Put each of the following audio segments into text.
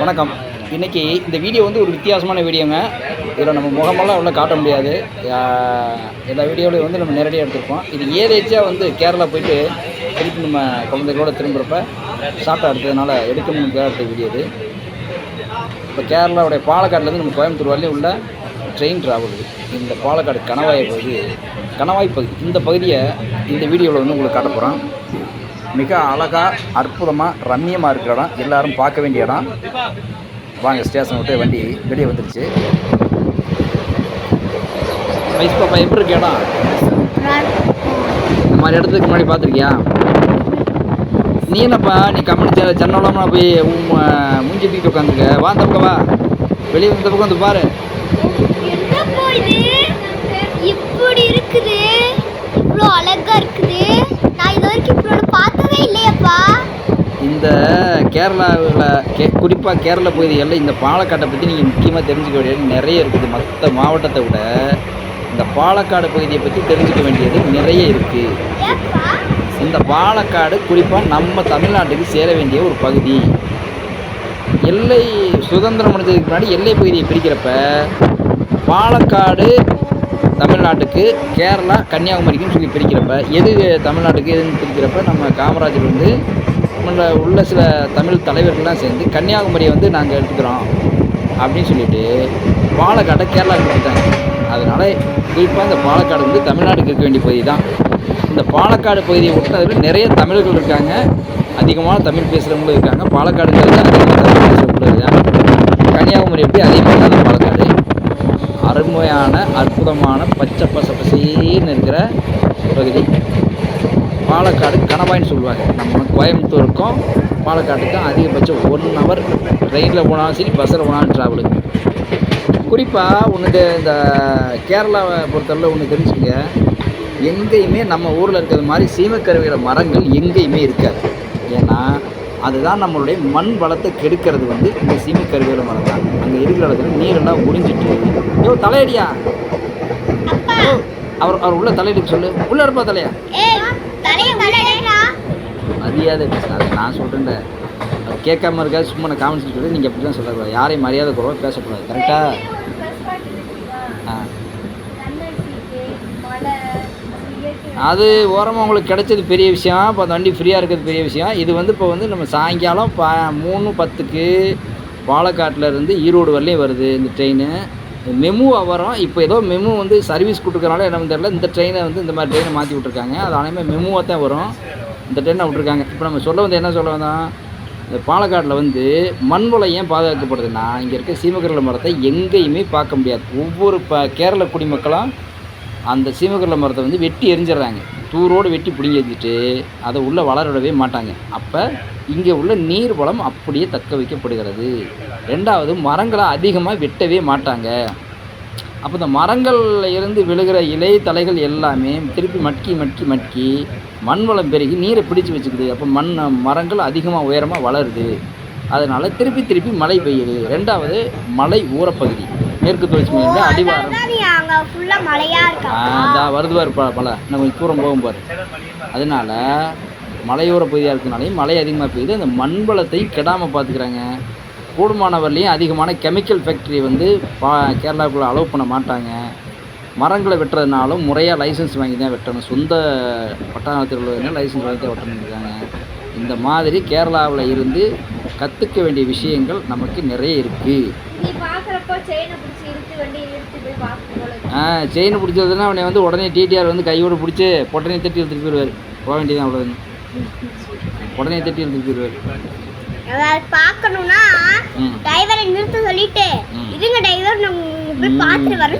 வணக்கம். இன்றைக்கி இந்த வீடியோ வந்து ஒரு வித்தியாசமான வீடியோங்க. இதில் நம்ம முகமெல்லாம் உள்ள காட்ட முடியாது. எல்லா வீடியோவிலையும் வந்து நம்ம நேரடியாக எடுத்துருப்போம். இது ஏதேச்சியாக வந்து கேரளா போயிட்டு திருப்பி நம்ம குழந்தைகளோட திரும்புகிறப்ப ஷார்ட்டாக எடுத்ததுனால எடுக்கணும்னு எடுத்த வீடியோ இது. இப்போ கேரளாவுடைய பாலக்காட்டிலேருந்து நம்ம கோயம்புத்தூர் வரலையும் உள்ள ட்ரெயின் ட்ராவல் இந்த பாலக்காடு கணவாய் பகுதி கணவாய் பகுதி இந்த பகுதியை இந்த வீடியோவில் வந்து உங்களுக்கு காட்ட போகிறோம் மிக அழகாக அற்புதமாக ரம்மியமாக இருக்கிற இடம். எல்லாரும் பார்க்க வேண்டிய இடம். வாங்க ஸ்டேஷன் விட்டு வண்டி வெளியே வந்துருச்சு. வயசு பாப்பா எப்படி இருக்கு இடம்? இந்த மாதிரி இடத்துக்கு முன்னாடி பார்த்துருக்கியா? நீ என்னப்பா நீ கம்பெனி சென்னோலாமல் போய் மூஞ்சி தூக்கிட்டு உட்காந்துருக்க. வா அந்த பக்கம் வா. வெளியே வந்த பக்கம் வந்து பாரு. இப்படி இருக்குது. இவ்வளோ அழகாக இருக்குது. நான் இது வரைக்கும் இந்த கேரளாவில் கே குறிப்பாக கேரளா பகுதிகளில் இந்த பாலக்காட்டை பற்றி நீங்கள் முக்கியமாக தெரிஞ்சுக்க வேண்டியது நிறைய இருக்குது. மற்ற மாவட்டத்தை விட இந்த பாலக்காடு பகுதியை பற்றி தெரிஞ்சுக்க வேண்டியது நிறைய இருக்குது இந்த பாலக்காடு குறிப்பாக நம்ம தமிழ்நாட்டுக்கு சேர வேண்டிய ஒரு பகுதி. எல்லை சுதந்திரம் அடைஞ்சதுக்கு முன்னாடி எல்லை பகுதியை பிரிக்கிறப்ப பாலக்காடு தமிழ்நாட்டுக்கு கேரளா கன்னியாகுமரிக்குன்னு சொல்லி பிரிக்கிறப்ப எது தமிழ்நாட்டுக்கு எதுன்னு பிரிக்கிறப்ப நம்ம காமராஜர் வந்து டிபார்ட்மெண்ட்டில் உள்ள சில தமிழ் தலைவர்கள்லாம் சேர்ந்து கன்னியாகுமரியை வந்து நாங்கள் எடுத்துக்கிறோம் அப்படின்னு சொல்லிட்டு பாலக்காட்டை கேரளாவுக்கு கொடுத்தாங்க அதனால் குறிப்பாக இந்த பாலக்காடு வந்து தமிழ்நாட்டுக்கு இருக்க வேண்டிய பகுதி தான். இந்த பாலக்காடு பகுதியை ஒட்டினதில் நிறைய தமிழர்கள் இருக்காங்க. அதிகமான தமிழ் பேசுகிறவங்களும் இருக்காங்க. பாலக்காடுங்கிறது அதிகமாக தமிழ் பேசுகிறவங்களும் இருக்காங்க. கன்னியாகுமரி எப்படி அதிகமாக தான் பாலக்காடு? அருமையான அற்புதமான பச்சை பச பசேன்னு இருக்கிற பகுதி. பாலக்காடு கணவாய்னு சொல்லுவாங்க. நம்ம கோயம்புத்தூருக்கும் பாலக்காட்டுக்கும் அதிகபட்சம் ஒன் ஹவர் ட்ரெயினில் போனாலும் சரி பஸ்ஸில் போனாலும் ட்ராவலு குறிப்பாக உனக்கு இந்த கேரளாவை பொறுத்தவரை ஒன்று தெரிஞ்சுங்க எங்கேயுமே நம்ம ஊரில் இருக்கிறது மாதிரி சீமக்கருவியில் மரங்கள் எங்கேயுமே இருக்காது. ஏன்னா அதுதான் நம்மளுடைய மண் வளத்தை கெடுக்கிறது வந்து இந்த சீமக்கருவியில் மரம் தான். அங்கே இருக்கிற இடத்துல நீரெல்லாம் உறிஞ்சிட்டு யோ தலையடியா? அவர் அவர் உள்ள தலையடிக்க சொல்லு. உள்ள இருப்பா தலையா? தலையடா மரியாதை பேசுனாரு நான் சொல்கிறேன் அது கேட்காம இருக்காது சும்மா நான் காமெடி சொல்லி நீங்கள் அப்படி தான் சொல்லக்கூடாது. யாரையும் மரியாதை குறவாக பேசக்கூடாது கரெக்டாக ஆ. அது ஓரமாக உங்களுக்கு கிடைச்சது பெரிய விஷயம். இப்போ அந்த வண்டி ஃப்ரீயாக இருக்கிறது பெரிய விஷயம். இது வந்து இப்போ வந்து நம்ம சாயங்காலம் ப மூணு பத்துக்கு பாலக்காட்டில் இருந்து ஈரோடு வரலையும் வருது இந்த ட்ரெயின் மெமுவாக வரும் இப்போ ஏதோ மெமு வந்து சர்வீஸ் கொடுக்குறனால என்னன்னு தெரியல. இந்த ட்ரெயினை வந்து இந்த மாதிரி ட்ரெயினை மாற்றி விட்ருக்காங்க அது அனைமே மெமுவாக தான் வரும். இந்த ட்ரெயினை விட்ருக்காங்க இப்போ நம்ம சொல்ல வந்து என்ன சொல்ல வந்தோம் இந்த பாலக்காட்டில் வந்து மண் வளம் ஏன் பாதுகாக்கப்படுதுன்னா இங்கே இருக்க சீமக்கரல மரத்தை எங்கேயுமே பார்க்க முடியாது. ஒவ்வொரு ப கேரள குடிமக்களும் அந்த சீமக்கரல மரத்தை வந்து வெட்டி எரிஞ்சிடுறாங்க. தூரோடு வெட்டி பிடுங்கி எரிஞ்சிட்டு அதை உள்ளே வளர விடவே மாட்டாங்க. அப்போ இங்கே உள்ள நீர் வளம் அப்படியே தக்க வைக்கப்படுகிறது. ரெண்டாவது மரங்களை அதிகமாக வெட்டவே மாட்டாங்க. அப்போ இந்த மரங்கள்ல இருந்து விழுகிற இலை தலைகள் எல்லாமே திருப்பி மட்கி மட்கி மட்கி மண் வளம் பெருகி நீரை பிடிச்சு வச்சுக்குது. அப்போ மண் மரங்கள் அதிகமாக உயரமாக வளருது. அதனால் திருப்பி திருப்பி மழை பெய்யுது. ரெண்டாவது மலை ஊரப்பகுதி மேற்கு தொடர்ச்சி மலையில் அடிவாரம். அதான் நீ அங்க ஃபுல்லா மழையா இருக்கா அதா வருது பாரு ப மலை இன்னும் கொஞ்சம் தூரம் போகும் பாரு. அதனால மலையோர பகுதியாக இருக்கனாலையும் மழை அதிகமாக பெய்யுது. அந்த மண் வளத்தையும் கெடாமல் பார்த்துக்கிறாங்க கூடுமானவர்லையும் அதிகமான கெமிக்கல் ஃபேக்ட்ரி வந்து பா கேரளாவுக்குள்ளே அலோவ் பண்ண மாட்டாங்க. மரங்களை வெட்டுறதுனாலும் முறையாக லைசன்ஸ் வாங்கி தான் வெட்டணும். சொந்த பட்டாளத்தில் உள்ளவங்க லைசன்ஸ் வாங்கி தான் வெட்டணும் இருக்காங்க. இந்த மாதிரி கேரளாவில் இருந்து கற்றுக்க வேண்டிய விஷயங்கள் நமக்கு நிறைய இருக்குது. ஆ செயின் பிடிச்சதுன்னா அவனை வந்து உடனே டிடிஆர் வந்து கையோடு பிடிச்சி உடனே தட்டி எடுத்துட்டு போயிடுவார். போக வேண்டியதான் அவ்வளோதான் உடனே தட்டி போயிடுவார் அதாவது பார்க்கணும்னா டிரைவரை நிறுத்த சொல்லிட்டு ம். இருங்க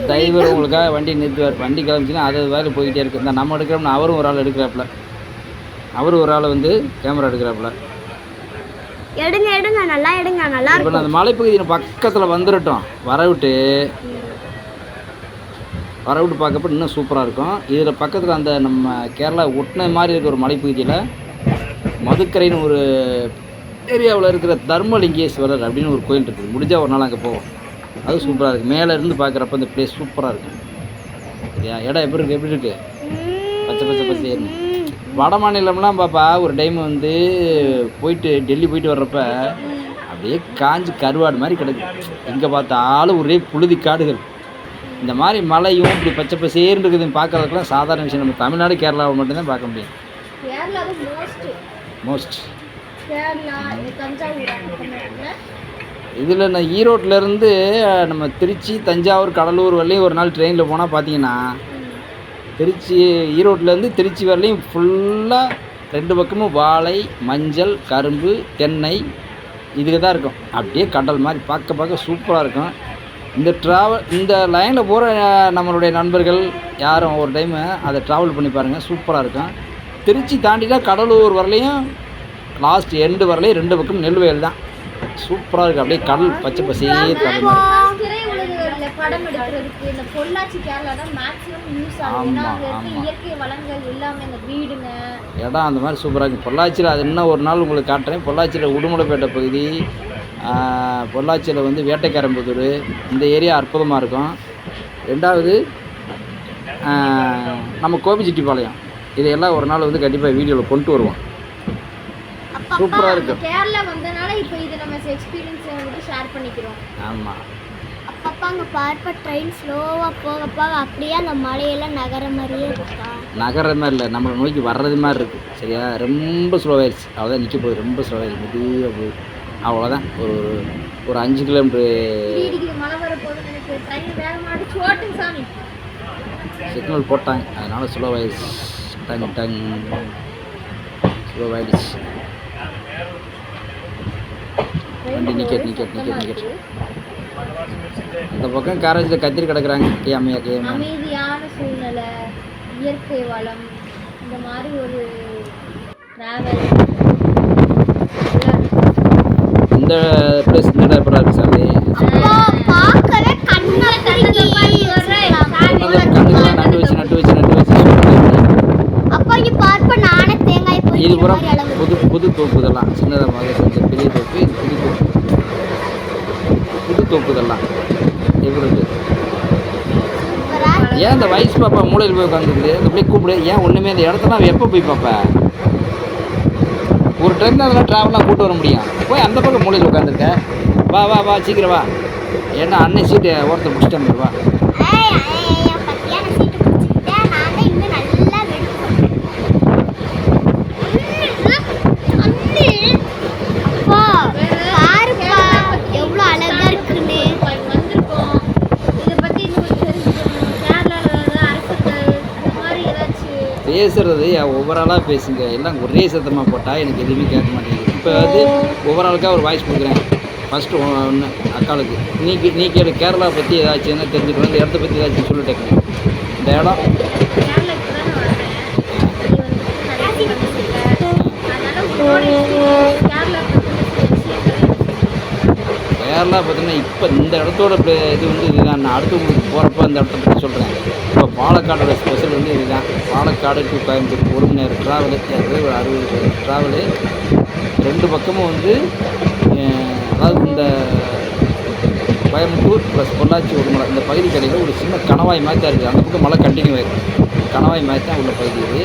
டிரைவர் உங்களுக்காக வண்டி நிறுத்துவார். வண்டி கிளம்பிச்சுன்னா அது வேலை போய்கிட்டே இருக்கு. இந்த நம்ம எடுக்கிறோம்னா அவரும் ஒரு ஆள் எடுக்கிறாப்புல. அவரும் ஒரு ஆள் வந்து கேமரா எடுக்கிறாப்புல. எடுங்க எடுங்க நல்லா எடுங்க நல்லா இப்போ அந்த மலைப்பகுதியின் பக்கத்தில் வந்துடட்டும் வரவிட்டு வரவிட்டு பார்க்கப்ப இன்னும் சூப்பராக இருக்கும். இதில் பக்கத்தில் அந்த நம்ம கேரளா ஒட்டின மாதிரி இருக்கிற ஒரு மலைப்பகுதியில் மதுக்கரைன்னு ஒரு ஏரியாவில் இருக்கிற தர்மலிங்கேஸ்வரர் அப்படின்னு ஒரு கோயில் இருக்குது. முடிஞ்சால் ஒரு நாள் அங்கே போவோம். அது சூப்பராக இருக்குது மேலே இருந்து பார்க்குறப்ப அந்த பிளேஸ் சூப்பராக இருக்கும் சரியா? இடம் எப்படி இருக்குது எப்படி இருக்குது பச்சை பச்சை பச்சைன்னு வட மாநிலம்லாம் பாப்பா ஒரு டைம் வந்து போயிட்டு டெல்லி போயிட்டு வர்றப்ப அப்படியே காஞ்சு கருவாடு மாதிரி கிடக்கு. எங்கே பார்த்தாலும் ஒரே புழுதி காடுகள். இந்த மாதிரி மலையும் இப்படி பச்சை பசேர்னு இருக்குதுன்னு பார்க்கறதுக்கெல்லாம் சாதாரண விஷயம். நம்ம தமிழ்நாடு கேரளாவை மட்டும்தான் பார்க்க முடியும். மோஸ்ட் இதில் நான் ஈரோட்டிலேருந்து நம்ம திருச்சி தஞ்சாவூர் கடலூர் வரலையும் ஒரு நாள் ட்ரெயினில் போனால் பார்த்தீங்கன்னா திருச்சி ஈரோட்டிலேருந்து திருச்சி வரலையும் ஃபுல்லாக ரெண்டு பக்கமும் வாழை மஞ்சள் கரும்பு தென்னை இதுக்கு தான் இருக்கும். அப்படியே கடல் மாதிரி பார்க்க பார்க்க சூப்பராக இருக்கும். இந்த ட்ராவல் இந்த லைனில் போகிற நம்மளுடைய நண்பர்கள் யாரும் ஒரு டைமு அதை ட்ராவல் பண்ணி பாருங்கள் சூப்பராக இருக்கும். திருச்சி தாண்டிட்டா கடலூர் வரலையும் லாஸ்ட் எண்டு வரலையும் ரெண்டு பக்கம் நெல் வயல் தான் சூப்பராக இருக்குது அப்படியே கடல் பச்சை பசே இடம் அந்த மாதிரி சூப்பராக இருக்குது பொள்ளாச்சியில் அது இன்னும் ஒரு நாள் உங்களுக்கு காட்டுறேன். பொள்ளாச்சியில் உடுமலைப்பேட்டை பகுதி பொள்ளாச்சியில் வந்து வேட்டைக்காரம்புதூர். இந்த ஏரியா அற்புதமாக இருக்கும். ரெண்டாவது நம்ம கோபிச்செட்டிப்பாளையம். இதையெல்லாம் ஒரு நாள் வந்து கண்டிப்பாக வீடியோவில் கொண்டு வருவோம். சூப்பராக இருக்கும். கேரளா வந்தனால இப்போ இது நம்ம எக்ஸ்பீரியன்ஸ் வந்து ஷேர் பண்ணிக்கிறோம். ஆமாம் அப்பப்பா அங்கே பார்ப்ப ட்ரெயின் ஸ்லோவாக போக போக அப்படியே அந்த மலையெல்லாம் நகர மாதிரியே இருக்கா? நகர மாதிரி இல்லை. நம்மளை நோக்கி வர்றது மாதிரி இருக்குது சரியா? ரொம்ப ஸ்லோவாயிடுச்சு அவ்வளோதான் நிற்க போகுது. ரொம்ப ஸ்லோவாயிடுச்சு மெதுவாக போகுது. அவ்வளோதான் ஒரு ஒரு- ஒரு அஞ்சு கிலோமீட்ரு இடிக்குது மழை வர எனக்கு ட்ரெயின் வேகமாக சாமி. சிக்னல் போட்டாங்க. அதனால் ஸ்லோவாயிடுச்சு டங் டங் ஸ்லோவாயிடுச்சு வண்டி நிக்கெட் நிக்கெட் நிக்கெட் நிக்கெட் இந்த பக்கம் காரேஜில் கத்திரி கிடக்குறாங்க கேமையா கேமையா அமைதியான சூழ்நிலை இயற்கை வளம் இந்த மாதிரி ஒரு டிராவல் இந்த பிளேஸ் இந்த இடம் எப்படா இருக்கு சாமி பார்க்கவே கண்ணை சொன்னதை கண்ணுல நட்டு வச்சு நட்டு வச்சு நட்டு வச்சு சொல்றாங்க. அப்பா இங்க பார்ப்ப நானே தேங்காய் போய் இது புறம் புது புது தோப்பு இதெல்லாம் சின்னதாக செஞ்ச பெரிய தோப்பு இது புது தோப்பு. புது தோப்பு இதெல்லாம். எப்படி ஏன் இந்த வயசு பாப்பா மூலையில் போய் உட்காந்துருக்குது இந்த பிள்ளை கூப்பிடு. ஏன் ஒன்றுமே இந்த இடத்துல அவன் எப்போ போய் பார்ப்ப ஒரு ட்ரெயின் அதெல்லாம் ட்ராவலாக கூட்டு வர முடியும். போய் அந்த பக்கம் மூலையில் உட்காந்துருக்கேன் வா வா வா சீக்கிரம் வா. ஏன்னா அன்னை சீட்டு ஓரத்தை பிடிச்சிட்டாங்க வா பத்தியான சீட்டு பிடிச்சிக்கிட்டேன் நான் தான் இன்னும் நல்லா அப்பா பாருப்பா எவ்வளோ அழகா இருக்குன்னு வந்திருக்கோம் இதை பத்தி இன்னும் தெரிஞ்சுக்கணும் கேரளாவில் அரசுகள் அந்த மாதிரி பேசுகிறது பேசுறது ஒவ்வொரு பேசுங்க. எல்லாம் ஒரே சத்தமாக போட்டால் எனக்கு எதுவுமே கேட்க மாட்டேங்குது. இப்போ வந்து ஒவ்வொரு ஆளுக்காக ஒரு வாய்ஸ் கொடுக்குறேன். ஃபஸ்ட்டு ஒன்று அக்காளுக்கு. நீ நீ கேளு கேரளா பற்றி ஏதாச்சும் என்ன தெரிஞ்சுக்கணும்? இந்த இடத்த பற்றி ஏதாச்சும் சொல்லிட்டேன் இந்த இடம். Thank you தான் வரேன் நீ வந்து நிறைய பண்ணிருக்க அதனால உன்னோட experience கேரளா பார்த்தீங்கன்னா இப்போ இந்த இடத்தோட இது வந்து இதுதான். நான் அடுத்து உங்களுக்கு போகிறப்ப அந்த இடத்த பற்றி சொல்கிறேன் இப்போ பாலக்காடோட ஸ்பெஷல் வந்து இதுதான். பாலக்காடு டு கோயம்புத்தூர் ஒரு மணி நேரம் ட்ராவலு ஒரு அறுபது ட்ராவலு ரெண்டு பக்கமும் வந்து அதாவது இந்த கோயம்புத்தூர் ப்ளஸ் பொள்ளாச்சி ஒரு மலை இந்த பகுதி கடையில் ஒரு சின்ன கணவாய் மாதிரி தான் இருக்குது அந்த பக்கம் மலை கண்டினியூ ஆகிருக்கு கணவாய் மாதிரி தான் உள்ள பகுதி இது.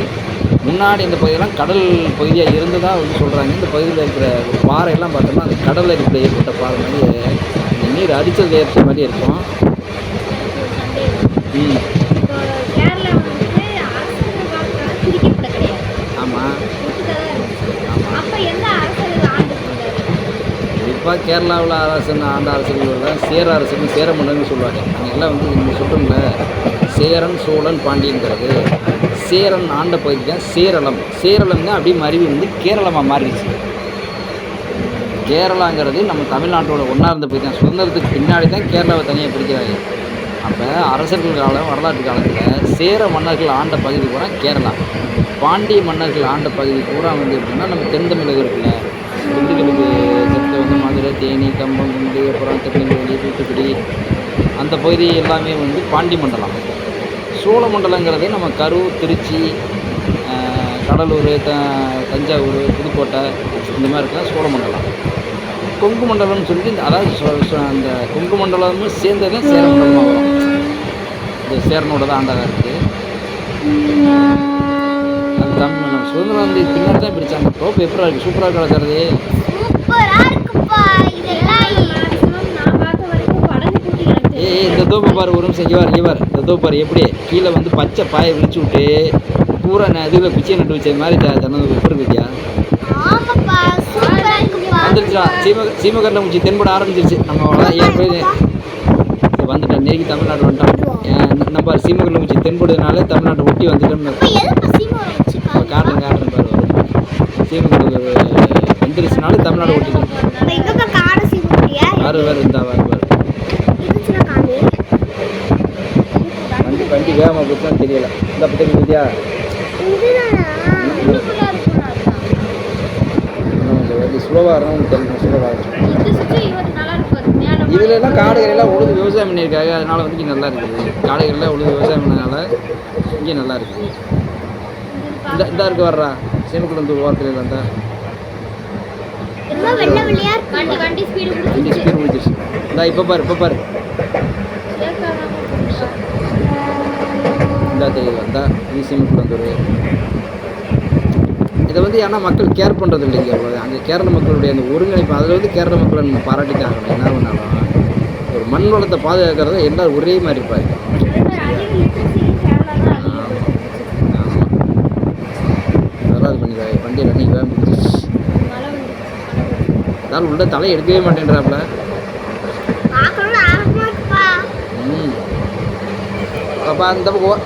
முன்னாடி இந்த பகுதியெல்லாம் கடல் பகுதியாக இருந்ததா வந்து சொல்கிறாங்க இந்த பகுதியில் இருக்கிற ஒரு பாறையெல்லாம் பார்த்தோம்னா அந்த கடல் அடிப்பில் ஏற்பட்ட பாறை மாதிரி இந்த நீர் அடித்தது ஏற்ற மாதிரி இருக்கும். இப்போ ஆமாம் ஆமாம் குறிப்பாக கேரளாவில் அரசன் ஆண்ட அரசர்கள் தான் சேர அரசன் சேர மன்னர்னு சொல்லுவாங்க. அங்கெல்லாம் வந்து நீங்கள் சொல்கிறோம்ல சேரன் சோழன் பாண்டியன்கிறது சேரன் ஆண்ட பகுதி தான். சேரளம். சேரளம்னா தான் அப்படியே மருவி வந்து கேரளமாக மாறிடுச்சு. கேரளாங்கிறது நம்ம தமிழ்நாட்டோட ஒன்றா இருந்த பகுதி தான். சுதந்திரத்துக்கு பின்னாடி தான் கேரளாவை தனியாக பிடிக்கிறாங்க அப்போ அரசர்கள் காலம் வரலாற்று காலத்தில் சேர மன்னர்கள் ஆண்ட பகுதி பூரா கேரளா. பாண்டிய மன்னர்கள் ஆண்ட பகுதி பூரா வந்து எப்படின்னா நம்ம தென் தமிழகம் இருக்குல்ல. திண்டுக்கலுக்கு தெற்க வந்து மதுரை தேனி கம்பம் குண்டு அப்புறம் திருநெல்வேலி தூத்துக்குடி. அந்த பகுதி எல்லாமே வந்து பாண்டி மண்டலம் சோழ மண்டலங்கிறது நம்ம கரூர் திருச்சி கடலூர் த தஞ்சாவூர் புதுக்கோட்டை இந்த மாதிரி இருக்கலாம் சோழ மண்டலம் கொங்கு மண்டலம்னு சொல்லிட்டு இந்த அதாவது அந்த கொங்கு மண்டலமும் சேர்ந்தது தான் சேர மண்டலமாக வரும். இந்த சேரனோட தான் ஆண்டாக இருக்குது அது தமிழ் நம்ம சுதந்திரம் வந்து பின்னாடி தான் பிரித்தாங்க ரோப் எப்படி இருக்குது சூப்பராக கிடக்கிறது இருக்குப்பா இத தோப்பை பாரு பாரு இங்கே பாரு. இந்த தோப்பு பாரு எப்படி? கீழே வந்து பச்சை பாயை விரிச்சு விட்டு பூரா இதில் குச்சியை நட்டு வச்ச மாதிரி தனது எப்படி இருக்கியா? வந்துருச்சுடா. சீம சீமகரில் குச்சி தென்பட ஆரம்பிச்சிருச்சு. நம்ம அவ்வளோதான் ஏன் போய் வந்துட்டோம் நெருங்கி தமிழ்நாடு வந்துட்டோம் நம்ம- சீமகரில் குச்சி தென்படுறதுனால தமிழ்நாட்டை ஒட்டி வந்துட்டோம்னு காட்டுறேன் காட்டுறேன் பாரு. சீமகர் வந்துருச்சுனால தமிழ்நாடு ஒட்டிட்டோம் முடியா வேறு வேறு இருந்தா வேறு வேறு இருந்துச்சுன்னா காமி வண்டி போச்சுன்னு தெரியல. இந்த. கொஞ்சம் வண்டி ஸ்லோவாக தெரியும் இருக்கும். இருக்கும் மேல இதுல எல்லாம் காடுகள்லாம் உழுது விவசாயம் பண்ணியிருக்காங்க அதனால வந்து இங்கே நல்லா இருக்குது. காடுகள்லாம் உழுது விவசாயம் பண்ணனால இங்கே நல்லா இருக்குது. இந்த இந்த இருக்கு வர்றா ஓரத்தில் இருந்தா. வெள்ளையா இருக்கு. வண்டி ஸ்பீடு வண்டி ஸ்பீட் முடிச்சிருச்சு இந்தா இப்போ பாரு இப்போ பாரு. இந்தா தெரியுது வந்தா இது சீமக்குளந்தூர் இதை வந்து ஏன்னா மக்கள் கேர் பண்ணுறது இல்லைங்க அங்கே கேரள மக்களுடைய அந்த ஒருங்கிணைப்பு அதில் வந்து கேரள மக்களை நம்ம பாராட்டி ஆகணும் என்ன பண்ணாலும். ஒரு மண் வளத்தை பாதுகாக்கிறத எல்லாரும் ஒரே மாதிரி இருப்பாங்க. அதெல்லாம் இது பண்ணிடுவாங்க வண்டி ரன்னிங் வேக முடிஞ்சிச்சு அதாவது உள்ள தலை எடுக்கவே மாட்டேன்றாப்புல. ம். அப்பா அந்த பக்கம்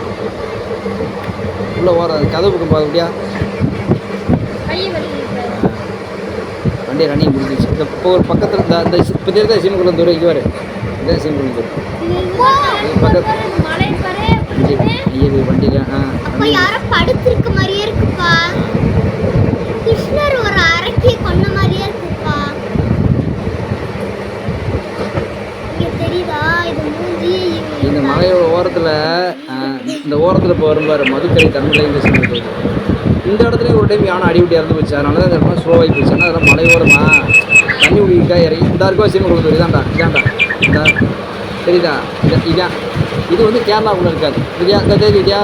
உள்ள ஓர கதவு பக்கம் பார்க்க முடியா வண்டி ரன்னிங் முடிஞ்சிச்சு இந்த இப்போ ஒரு பக்கத்தில் இந்த இந்த இப்போ தெரியுதா சீமக்குளம் தூரம் இங்கே வரு இதான் சீமக்குளம் தூரம் ஐயோ வண்டியில் ஆ அப்ப யாரோ படுத்திருக்க மாதிரியே இருக்குப்பா கிருஷ்ணர் ஒரு அரக்கிய கொன்ன மாதிரியே இருக்குப்பா இங்க தெரியுதா இது மூஞ்சி இந்த மலையோட ஓரத்தில் இந்த ஓரத்தில் இப்போ வரும்பார் மதுக்கரை தமிழ் சொன்னது. இந்த இடத்துல ஒரு டைம் யானை அடிவிட்டு இறந்து போச்சு. அதனால தான் இந்த இடமா ஸ்லோவாகி போச்சு. ஆனால் அதெல்லாம் மலையோரமா தண்ணி குடிக்கா இறங்கி இந்த இருக்கோ சீமை கொடுக்க இதாண்டா இதாண்டா இந்த சரிதா இது இதான். இது வந்து கேரளாவுக்குள்ள இருக்காது. இதையா இந்த தேதி இதையா?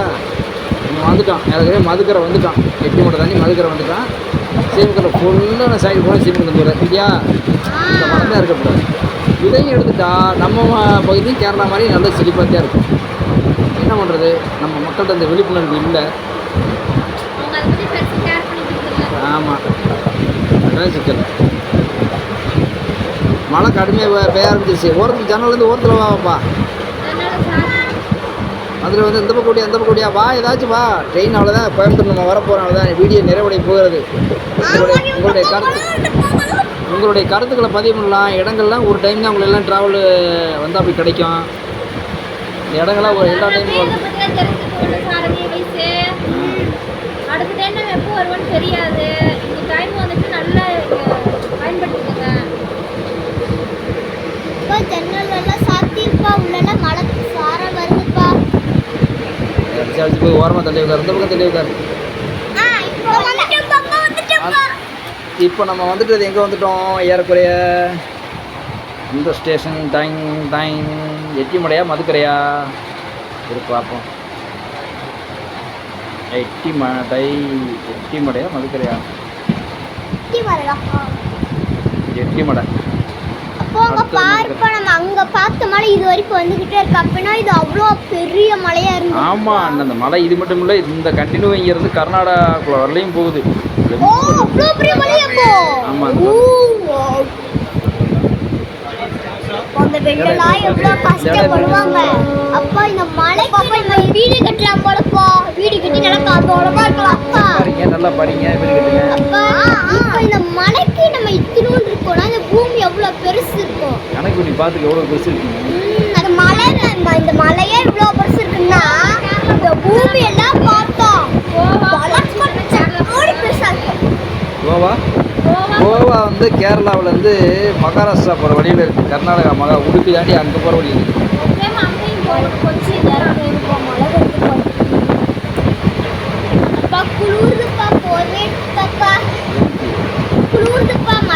வந்துட்டான். ஏற்கனவே மதுக்கரை வந்துட்டான். எட்டு மூட்டை தண்ணி மதுக்கரை வந்துட்டான். சீமக்கரை ஃபுல்லாக சைடு போனால் சீமக்கரை போகிறேன் இல்லையா இந்த மரம் தான் இருக்கக்கூடாது இதையும் எடுத்துட்டா நம்ம பகுதியும் கேரளா மாதிரி நல்ல செழிப்பாக தான் இருக்கும். என்ன பண்ணுறது நம்ம மக்கள்கிட்ட அந்த விழிப்புணர்வு இல்லை. ஆமாம் அதான் சிக்கல். மழை கடுமையாக பெய்ய ஆரம்பிச்சிருச்சு ஓரத்தில் ஜன்னலேருந்து ஓரத்தில் வாப்பா அதில் வந்து இந்த பக்கம் அந்த பக்கம் வா ஏதாச்சும் வா. ட்ரெயின் அவ்வளோதான் கோயம்புத்தூர் நம்ம வரப்போகிறோம் அவ்வளோதான் வீடியோ நிறைவடை போகிறது. உங்களுடைய உங்களுடைய கருத்து உங்களுடைய கருத்துக்களை பதிவு பண்ணலாம். இடங்கள்லாம் ஒரு டைம் தான் உங்களுக்கு எல்லாம் ட்ராவல் வந்து அப்படி கிடைக்கும். இடங்கள்லாம் ஒரு எல்லா டைமும் வரும் அடுத்த டைம் நம்ம எப்போ வருவோம்னு தெரியாது. இந்த டைம் வந்துட்டு நல்லா பயன்படுத்திக்கோங்க. இப்போ ஜன்னல் எல்லாம் சாத்திருப்பா உள்ளெல்லாம் மழை சார வருதுப்பா. அடிச்சு அடிச்சு போய் ஓரமாக தள்ளி உட்காரு. இந்த பக்கம் தள்ளி உட்காரு. இப்போ நம்ம வந்துட்டது எங்கே வந்துட்டோம்? ஏறக்குறைய இந்த ஸ்டேஷன் டைங் டைங். எட்டிமடையா மதுக்கரையா? இரு பார்ப்போம். எட்டிமடை எட்டிமடையா மதுக்கரையா? எட்டிமடை. அப்போ அங்க பாருப்பா நம்ம அங்க பார்த்த மலை இது வரைக்கும் வந்துகிட்டே இருக்கு. அப்படின்னா இது அவ்வளோ பெரிய மலையா இருந்து ஆமாம் அந்த மலை இது மட்டும் இல்லை இந்த கண்டினியூ இங்கேருந்து கர்நாடகாக்குள்ள வரலையும் போகுது. ஓ அவ்வளோ பெரிய மலையா போ ஆமா, அது ஓ wow. வெள்ளலாம் எவ்வளோ கஷ்டப்படுவாங்க? அப்பா இந்த மலை அப்பா இந்த வீடு கட்டலாம் போலப்பா. வீடு கட்டி நல்லா காத்தோடமா இருக்கலாம். அப்பா. பாருங்க நல்லா படிங்க வீடு கட்டுங்க. அப்பா இப்போ இந்த மலைக்கு நம்ம இத்தினூண்டு இருக்கோம்னா இந்த பூமி எவ்வளோ பெருசு இருக்கும் கணக்கு பண்ணி பார்த்துக்க எவ்வளோ பெருசு இருக்குங்க. ம், அந்த மலை இந்த- மலையே இவ்வளோ பெருசு இருக்குன்னா இந்த பூமி எல்லாம் பார்த்தோம். கோவா? கோவா வந்து கேரளாவுலேருந்து மகாராஷ்டிரா போகிற வழியில் இருக்குது கர்நாடகா மகா உடுப்பி தாண்டி அங்கே போகிற வழி இருக்குது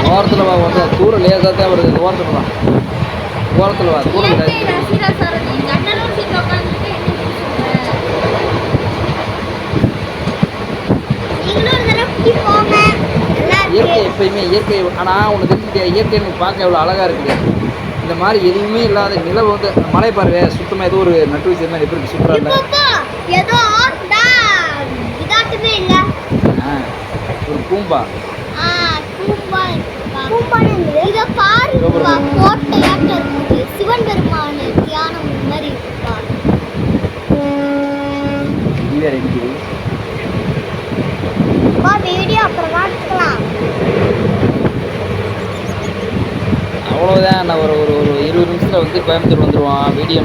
ஓரத்தில் வா வந்து தூரம் லேசாக தான் வருது. ஓரத்தில் வா. ஓரத்தில் வா தூரம் நீங்களும் ஒரு தடவை குட்டி போங்க நல்லா இயற்கை எப்பயுமே இயற்கை ஆனால் உனக்கு தெரிஞ்சுக்க இயற்கை எனக்கு பார்க்க எவ்வளோ அழகாக இருக்குது. இந்த மாதிரி எதுவுமே இல்லாத நிலவு வந்து மலை பாருங்க சுத்தமாக ஏதோ ஒரு நட்டு வச்ச மாதிரி எப்படி சூப்பராக ஆ ஒரு பூம்பா. சிவன் பெருமான் தியானம் மாதிரி வேறு இருக்குது வீடியோ அப்புறமா எடுத்துக்கலாம் அவ்வளோதான் நான் ஒரு ஒரு ஒரு இருபது நிமிஷத்தில் வந்து கோயம்புத்தூர் வந்துடுவான் வீடியோ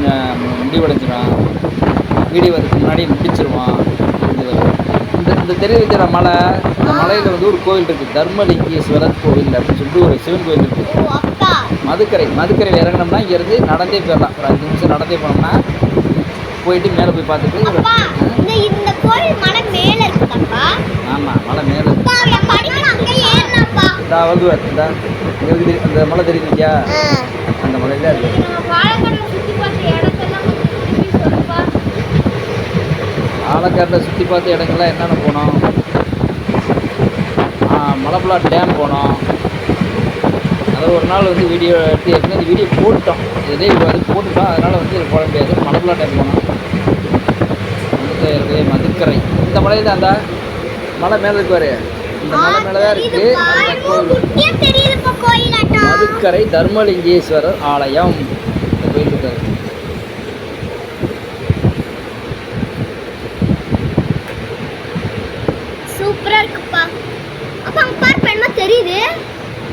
முடிவடைஞ்சிடும் வீடியோ வரதுக்கு முன்னாடி முடிச்சிருவான். இந்த இந்த தெரிவிக்கிற மலை இந்த மலையில் வந்து ஒரு கோவில் இருக்குது தர்மலிங்கேஸ்வரர் கோவில் அப்படின்னு சொல்லிட்டு ஒரு சிவன் கோவில் இருக்குது மதுக்கரை மதுக்கரையில் இறங்கினோம்னா இங்கேருந்து நடந்தே போயிடலாம். ஒரு அஞ்சு நிமிஷம் நடந்தே போனோம்னா போயிட்டு மேலே போய் பார்த்துட்டு ஆமாம் மலை மேலே அப்பா வருதுவார் இந்த இருக்கு தெரி- அந்த மலை தெரியுதுக்கியா அந்த மலையில் சொல்லுப்பா. பாலக்காட்டில் சுற்றி பார்த்த இடங்கள்லாம் என்னென்ன போனோம்? ஆ, மலப்புலா டேம் போனோம். அது ஒரு நாள் வந்து வீடியோ எடுத்து ஏற்கனவே இந்த வீடியோ போட்டுட்டோம். இதே வந்து போட்டுட்டோம். அதனால் வந்து போட முடியாது. மலப்புலா டேம் போனோம். மதுக்கரை மதுக்கரை. இந்த மலை தான் அந்த மலை மேலே இருக்குவாரு இந்த மலை மேலே தான் இருக்குது அந்த கோவில் குட்டியா தெரியுதுப்பா கோயிலாட்டம் மதுக்கரை தர்மலிங்கேஸ்வரர் ஆலயம். இருக்காரு சூப்பரா இருக்குப்பா. அப்ப அங்க பாரு இப்ப என்னமோ தெரியுது.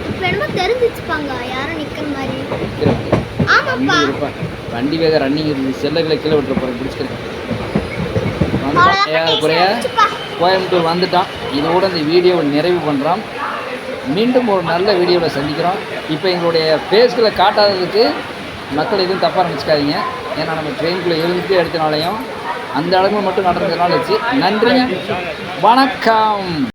இப்ப என்னமோ தெரிஞ்சிச்சுப்பாங்க. யாரும் நிக்கிற மாதிரி. ஆமாப்பா. வண்டி வேக ரன்னிங் இருக்குது செல்லகளை கீழே விட்டுற போகிறேன் பிடிச்சிக்கிறேன். ஏறக்குறைய கோயம்புத்தூர் வந்துட்டான். இதோட இந்த வீடியோவை நிறைவு பண்ணுறோம் மீண்டும் ஒரு நல்ல வீடியோவில் சந்திக்கிறோம். இப்போ எங்களுடைய ஃபேஸ்களை காட்டாததுக்கு மக்கள் எதுவும் தப்பாக நினச்சிக்காதீங்க. ஏன்னா நம்ம ட்ரெயின்குள்ளே இருந்துட்டு எடுத்தனாலையும் அந்த அளவுக்கு மட்டும் நடந்ததுனால வச்சு நன்றி வணக்கம்.